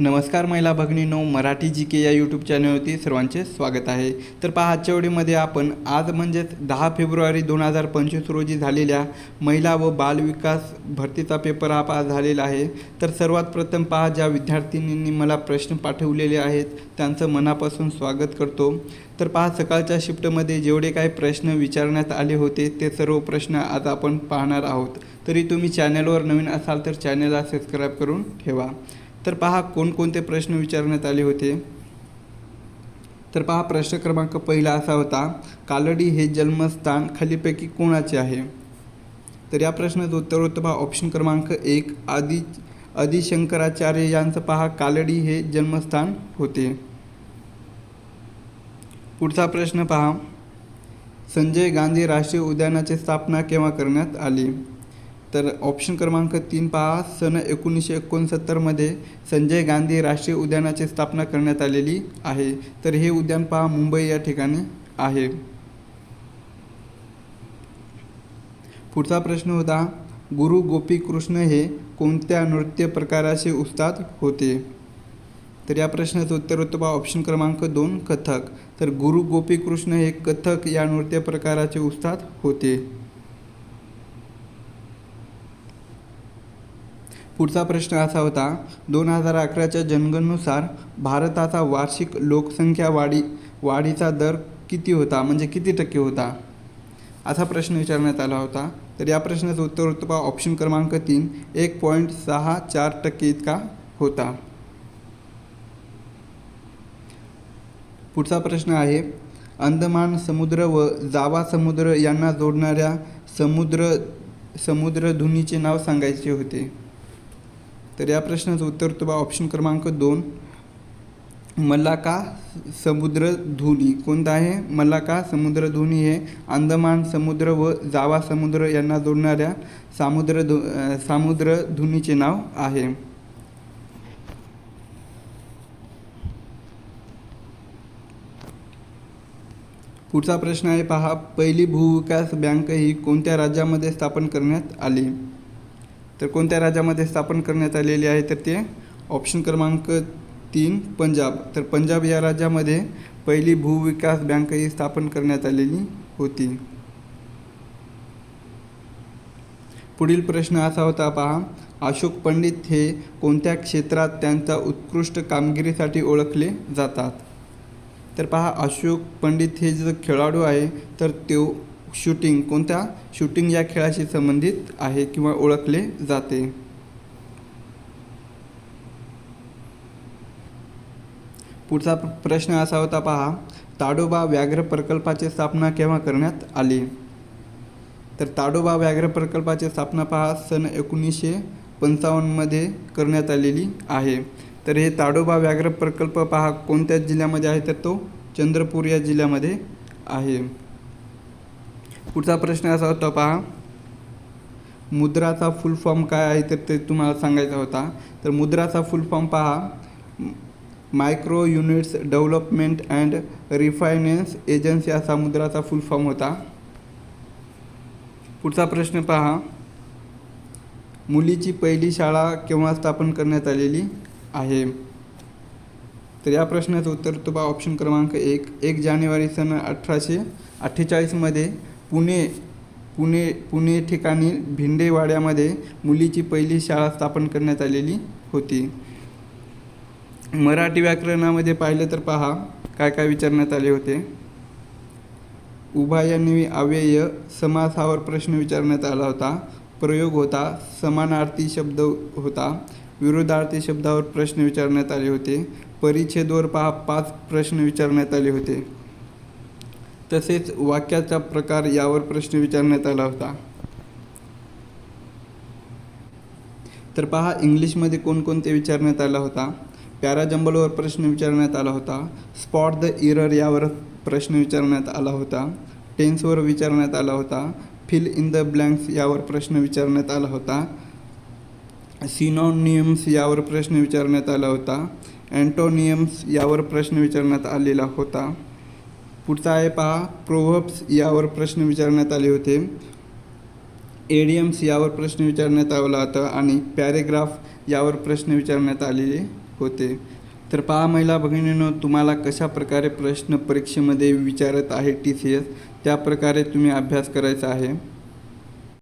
नमस्कार महिला भगिनीनो मराठी जी के या यूट्यूब चॅनलवरती सर्वांचे स्वागत आहे. तर पहा आजच्या व्हिडिओमध्ये आपण आज म्हणजेच दहा फेब्रुवारी दोन हजार पंचवीस रोजी झालेल्या महिला व बालविकास भरतीचा पेपर हा पहा झालेला आहे. तर सर्वात प्रथम पहा ज्या विद्यार्थिनींनी मला प्रश्न पाठवलेले आहेत त्यांचं मनापासून स्वागत करतो. तर पहा सकाळच्या शिफ्टमध्ये जेवढे काही प्रश्न विचारण्यात आले होते ते सर्व प्रश्न आज आपण पाहणार आहोत. तरी तुम्ही चॅनलवर नवीन असाल तर चॅनलला सबस्क्राईब करून ठेवा. तर पहा कोणकोणते प्रश्न विचारण्यात आले होते. तर पहा प्रश्न क्रमांक पहिला असा होता कालडी हे जन्मस्थान खालीपैकी कोणाचे आहे? तर या प्रश्नाचं उत्तर होतं पहा ऑप्शन क्रमांक एक आदि आदिशंकराचार्य यांचं पहा कालडी हे जन्मस्थान होते. पुढचा प्रश्न पहा संजय गांधी राष्ट्रीय उद्यानाची स्थापना केव्हा करण्यात आली? तर ऑप्शन क्रमांक तीन पहा. सन एकोणीसशे एकोणसत्तरमध्ये संजय गांधी राष्ट्रीय उद्यानाची स्थापना करण्यात आलेली आहे. तर हे उद्यान पहा मुंबई या ठिकाणी आहे. पुढचा प्रश्न होता गुरु गोपीकृष्ण हे कोणत्या नृत्य प्रकाराचे उस्ताद होते? तर या प्रश्नाचं उत्तर होतं पहा ऑप्शन क्रमांक दोन कथक तर गुरु गोपीकृष्ण हे कथक या नृत्य प्रकाराचे उस्ताद होते. पुढचा प्रश्न असा होता दोन हजार अकराच्या जनगणनुसार भारताचा वार्षिक लोकसंख्या वाढी वाढीचा दर किती होता म्हणजे किती टक्के होता? असा प्रश्न विचारण्यात आला होता. तर या प्रश्नाचं उत्तर होतं पहा ऑप्शन क्रमांक तीन एक पॉईंट सहा चार टक्के इतका होता. पुढचा प्रश्न आहे अंदमान समुद्र व जावा समुद्र यांना जोडणाऱ्या समुद्र समुद्रधुनीचे नाव सांगायचे होते. तर या प्रश्नाचं उत्तर होतं बा ऑप्शन क्रमांक दोन. मल्लाका समुद्रधुनी. कोणता आहे? मलाका समुद्रधुनी हे अंदमान समुद्र व जावा समुद्र यांना जोडणाऱ्या सामुद्र सामुद्रधुनीचे नाव आहे. पुढचा प्रश्न आहे पहा. पहिली भूविकास बँक ही कोणत्या राज्यामध्ये स्थापन करण्यात आली? तर कोणत्या राज्यामध्ये स्थापन करण्यात आलेली आहे? तर ते ऑप्शन क्रमांक तीन पंजाब. तर पंजाब या राज्यामध्ये पहिली भूविकास बँक ही स्थापन करण्यात आलेली होती. पुढील प्रश्न असा होता पहा अशोक पंडित हे कोणत्या क्षेत्रात त्यांच्या उत्कृष्ट कामगिरीसाठी ओळखले जातात? तर पहा अशोक पंडित हे जो खेळाडू आहे तर तो शूटिंग कोणत्या? शूटिंग या खेळाशी संबंधित आहे किंवा ओळखले जाते. पुढचा प्रश्न असा होता पहा ताडोबा व्याघ्र प्रकल्पाची स्थापना केव्हा करण्यात आली? तर ताडोबा व्याघ्र प्रकल्पाची स्थापना पहा सन एकोणीसशे पंचावन्नमध्ये करण्यात आलेली आहे. तर हे ताडोबा व्याघ्र प्रकल्प पहा कोणत्या जिल्ह्यामध्ये आहे? तर तो चंद्रपूर या जिल्ह्यामध्ये आहे. पुढचा प्रश्न असा होता पहा. मुद्राचा फुल फॉर्म काय आहे तर ते तुम्हाला सांगायचा होता. तर मुद्राचा फुल फॉर्म पहा. Micro units development and refinance agency असा मुद्राचा फुल फॉर्म होता. पुढचा प्रश्न पहा. मुलीची पहिली शाळा केव्हा स्थापन करण्यात आलेली आहे? तर या प्रश्नाचं उत्तर तो पहा ऑप्शन क्रमांक एक. एक जानेवारी सन अठराशे अठ्ठेचाळीसमध्ये. पुणे पुणे पुणे ठिकाणी भिंडेवाड्यामध्ये मुलीची पहिली शाळा स्थापन करण्यात आलेली होती. मराठी व्याकरणामध्ये पाहिलं तर पहा काय काय विचारण्यात आले होते? उभायन्वी अव्यय समासावर प्रश्न विचारण्यात आला होता. प्रयोग होता समानार्थी शब्द होता. विरोधार्थी शब्दावर प्रश्न विचारण्यात आले होते. परिच्छेदवर पहा पाच प्रश्न विचारण्यात आले होते. तसेच वाक्याचा प्रकार यावर प्रश्न विचारण्यात आला होता. तर पहा इंग्लिशमध्ये कोणकोणते विचारण्यात आला होता? पॅराजंबलवर प्रश्न विचारण्यात आला होता. स्पॉट द इरर यावर प्रश्न विचारण्यात आला होता. टेन्सवर विचारण्यात आला होता. फिल इन द ब्लँक्स यावर प्रश्न विचारण्यात आला होता. सिनॉनियम्स यावर प्रश्न विचारण्यात आला होता. अँटोनियम्स यावर प्रश्न विचारण्यात आलेला होता. पुढचा आहे पहा. प्रोव्हब्स यावर प्रश्न विचारण्यात आले होते. एडियम्स यावर प्रश्न विचारण्यात आला होता आणि पॅरेग्राफ यावर प्रश्न विचारण्यात आलेले होते. तर पहा महिला भगिनींनो तुम्हाला कशा प्रकारे प्रश्न परीक्षेमध्ये विचारत आहे टी सी एस त्या प्रकारे तुम्ही अभ्यास करायचा आहे.